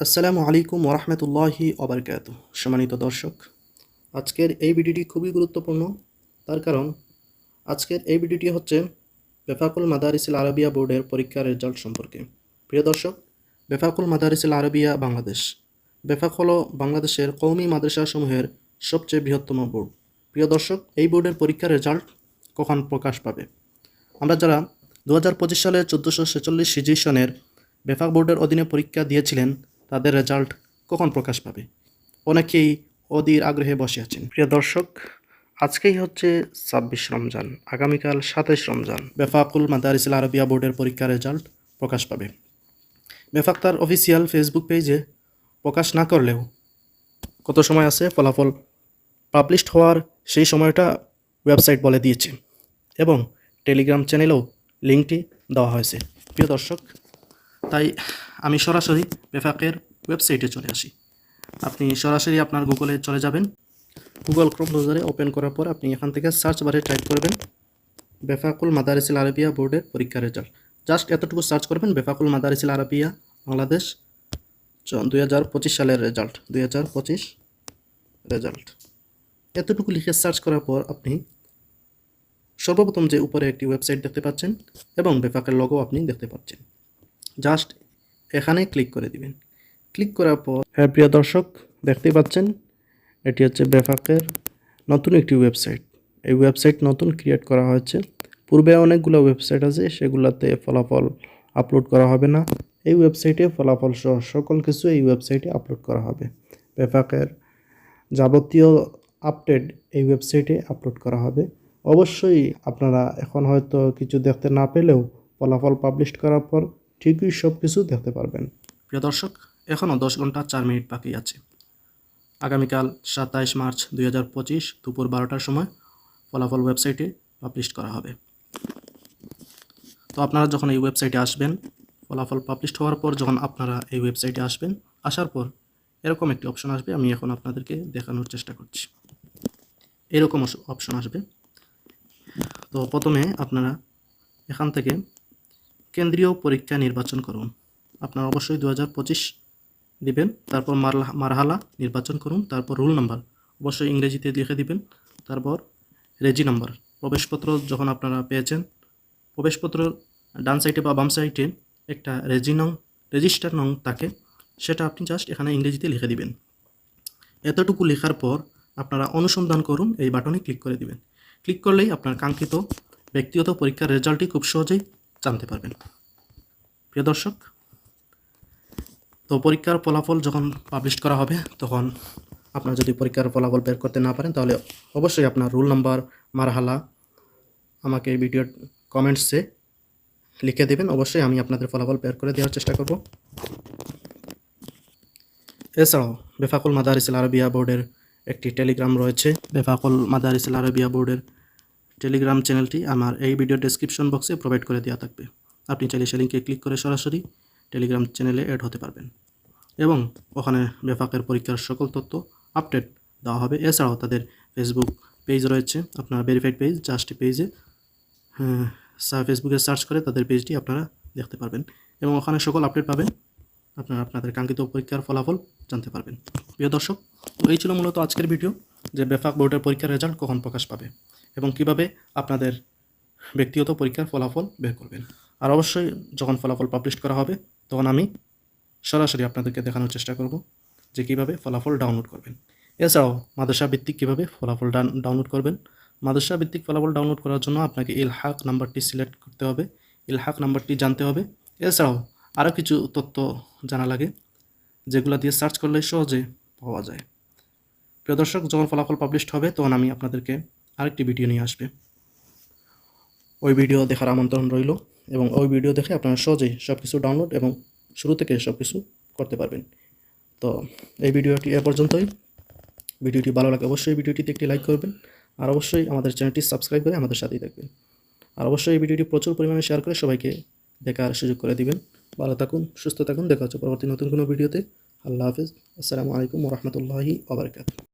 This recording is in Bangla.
আসসালামু আলাইকুম ওরহমতুল্লাহি ওবরকাত। সম্মানিত দর্শক, আজকের এই ভিডিওটি খুবই গুরুত্বপূর্ণ। তার কারণ, আজকের এই ভিডিওটি হচ্ছে বেফাকুল মাদারিসিল আরবিয়া বোর্ডের পরীক্ষার রেজাল্ট সম্পর্কে। প্রিয় দর্শক, বেফাকুল মাদারিসিল আরবিয়া বাংলাদেশ। বেফাক হলো বাংলাদেশের কৌমি মাদ্রাসাসমূহের সবচেয়ে বৃহত্তম বোর্ড। প্রিয় দর্শক, এই বোর্ডের পরীক্ষার রেজাল্ট কখন প্রকাশ পাবে? আমরা যারা দু হাজার পঁচিশ সালে চোদ্দোশো ছেচল্লিশ সিজিশনের বেফাক বোর্ডের অধীনে পরীক্ষা দিয়েছিলেন তাদের রেজাল্ট কখন প্রকাশ পাবে? অনেকেই অধীর আগ্রহে বসে আছেন। প্রিয় দর্শক আজকেই হচ্ছে ছাব্বিশ রমজান। আগামীকাল সাতাইশ রমজান। বেফাকুল মাদারিসিল আরবিয়া বোর্ডের পরীক্ষার রেজাল্ট প্রকাশ পাবে। বেফাক তার অফিসিয়াল ফেসবুক পেজে প্রকাশ না করলেও কত সময় আছে? ফলাফল পাবলিশড হওয়ার সেই সময়টা ওয়েবসাইট বলে দিয়েছে এবং টেলিগ্রাম চ্যানেলেও লিঙ্কটি দেওয়া হয়েছে। প্রিয় দর্শক তাই আমি সরাসরি বেফাকের ওয়েবসাইটে চলে আসি। আপনি সরাসরি আপনার গুগলে চলে যাবেন। গুগল ক্রোম ব্রাউজারে ওপেন করার পর আপনি এখান থেকে সার্চ বারে টাইপ করবেন বেফাকুল মাদারিসিল আরবিয়া বোর্ডের পরীক্ষার রেজাল্ট। জাস্ট এতটুকু সার্চ করবেন বেফাকুল মাদারিসিল আরবিয়া বাংলাদেশ। দুই হাজার পঁচিশ সালের রেজাল্ট, দুই হাজার পঁচিশ রেজাল্ট। এতটুকু লিখে সার্চ করার পর আপনি সর্বপ্রথম যে উপরে একটি ওয়েবসাইট দেখতে পাচ্ছেন এবং বেফাকের লগও আপনি দেখতে পাচ্ছেন। জাস্ট এখানে ক্লিক করে দিবেন। ক্লিক করার পর হ্যাঁ প্রিয় দর্শক দেখতে পাচ্ছেন, এটি হচ্ছে বেফাকের নতুন একটি ওয়েবসাইট এই ওয়েবসাইট নতুন ক্রিয়েট করা হয়েছে। পূর্বে অনেকগুলো ওয়েবসাইট আছে, সেগুলোতে ফলাফল আপলোড করা হবে না। এই ওয়েবসাইটে ফলাফল সহ সকল কিছু এই ওয়েবসাইটে আপলোড করা হবে। বেফাকের যাবতীয় আপডেট এই ওয়েবসাইটে আপলোড করা হবে। অবশ্যই আপনারা এখন হয়তো কিছু দেখতে না পেলেও ফলাফল পাবলিশ করার পর ঠিকই সব কিছু দেখতে পারবেন। প্রিয় দর্শক এখনও দশ ঘণ্টা চার মিনিট বাকি আছে। আগামীকাল সাতাইশ মার্চ দুই হাজার পঁচিশ দুপুর বারোটার সময় ফলাফল ওয়েবসাইটে পাবলিশ করা হবে। তো আপনারা যখন এই ওয়েবসাইটে আসবেন, ফলাফল পাবলিশ হওয়ার পর যখন আপনারা এই ওয়েবসাইটে আসবেন, আসার পর এরকম একটি অপশন আসবে, আমি এখন আপনাদেরকে দেখানোর চেষ্টা করছি। এরকম অপশন আসবে। তো প্রথমে আপনারা এখান থেকে কেন্দ্রীয় পরীক্ষা নির্বাচন করুন। আপনারা অবশ্যই দু হাজার পঁচিশ দিবেন, তারপর মারহালা নির্বাচন করুন, তারপর রুল নাম্বার। অবশ্যই ইংরেজিতে লিখে দিবেন, তারপর রেজি নাম্বার। প্রবেশপত্র যখন আপনারা পেয়েছেন, প্রবেশপত্র ডান সাইডে বা বাম সাইডে একটা রেজি নং, রেজিস্টার নং থাকে, সেটা আপনি জাস্ট এখানে ইংরেজিতে লিখে দিবেন। এতটুকু লেখার পর আপনারা অনুসন্ধান করুন, এই বাটনে ক্লিক করে দিবেন। ক্লিক করলেই আপনার কাঙ্ক্ষিত ব্যক্তিগত পরীক্ষার রেজাল্টটি খুব সহজেই জানতে পারবেন। প্রিয় দর্শক, তো পরীক্ষার ফলাফল যখন পাবলিশ করা হবে, তখন আপনার যদি পরীক্ষার ফলাফল বের করতে না পারেন, তাহলে অবশ্যই আপনার রুল নাম্বার, মারহালা আমাকে ভিডিওর কমেন্টসে লিখে দেবেন। অবশ্যই আমি আপনাদের ফলাফল বের করে দেওয়ার চেষ্টা করব। এছাড়াও, বেফাকুল মাদারিসিল আরবিয়া বোর্ডের একটি টেলিগ্রাম রয়েছে। বেফাকুল মাদারিসিল আরবিয়া বোর্ডের টেলিগ্রাম চ্যানেলটি আমার এই ভিডিও ডেসক্রিপশন বক্সে প্রোভাইড করে দেওয়া থাকবে। আপনি চাইলে সে লিঙ্কে ক্লিক করে সরাসরি টেলিগ্রাম চ্যানেলে অ্যাড হতে পারবেন। এবং ওখানে বেফাকের পরীক্ষার সকল তথ্য আপডেট দেওয়া হবে। এছাড়াও তাদের ফেসবুক পেজ রয়েছে। আপনার ভেরিফাইড পেজ জাস্ট পেজে ফেসবুকে সার্চ করে তাদের পেজটি আপনারা দেখতে পারবেন। এবং ওখানে সকল আপডেট পাবেন। আপনারা আপনাদের কাঙ্ক্ষিত পরীক্ষার ফলাফল জানতে পারবেন। প্রিয় দর্শক, এই ছিল মূলত আজকের ভিডিও যে বেফাক বোর্ডের পরীক্ষার রেজাল্ট কখন প্রকাশ পাবে? এবং কীভাবে আপনাদের ব্যক্তিগত পরীক্ষার ফলাফল বের করবেন। আর অবশ্যই যখন ফলাফল পাবলিশ করা হবে, তখন আমি সরাসরি আপনাদেরকে দেখানোর চেষ্টা করব যে কীভাবে ফলাফল ডাউনলোড করবেন। এছাড়াও মাদ্রাসা ভিত্তিক কীভাবে ফলাফল ডাউনলোড করবেন। মাদ্রাসা ভিত্তিক ফলাফল ডাউনলোড করার জন্য আপনাকে ইলহাক নাম্বারটি সিলেক্ট করতে হবে, ইলহাক নাম্বারটি জানতে হবে। এছাড়াও আরও কিছু তথ্য জানা লাগে, যেগুলো দিয়ে সার্চ করলে সহজে পাওয়া যায়। প্রিয় দর্শক, যখন ফলাফল পাবলিশড হবে, তখন আমি আপনাদেরকে আরেকটি ভিডিও নিয়ে আসবে। ওই ভিডিও দেখার আমন্ত্রণ রইল এবং ওই ভিডিও দেখে আপনারা সহজেই সব কিছু ডাউনলোড এবং শুরু থেকে সব কিছু করতে পারবেন। তো এই ভিডিওটি এ পর্যন্তই। ভিডিওটি ভালো লাগে অবশ্যই ভিডিওটিতে একটি লাইক করবেন আর অবশ্যই আমাদের চ্যানেলটি সাবস্ক্রাইব করে আমাদের সাথেই থাকবেন। আর অবশ্যই এই ভিডিওটি প্রচুর পরিমাণে শেয়ার করে সবাইকে দেখার সুযোগ করে দিবেন। ভালো থাকুন, সুস্থ থাকুন, দেখা হচ্ছে পরবর্তী নতুন কোনো ভিডিওতে। আল্লাহ হাফিজ। আসসালামু আলাইকুম রহমতুল্লাহি আবরকাত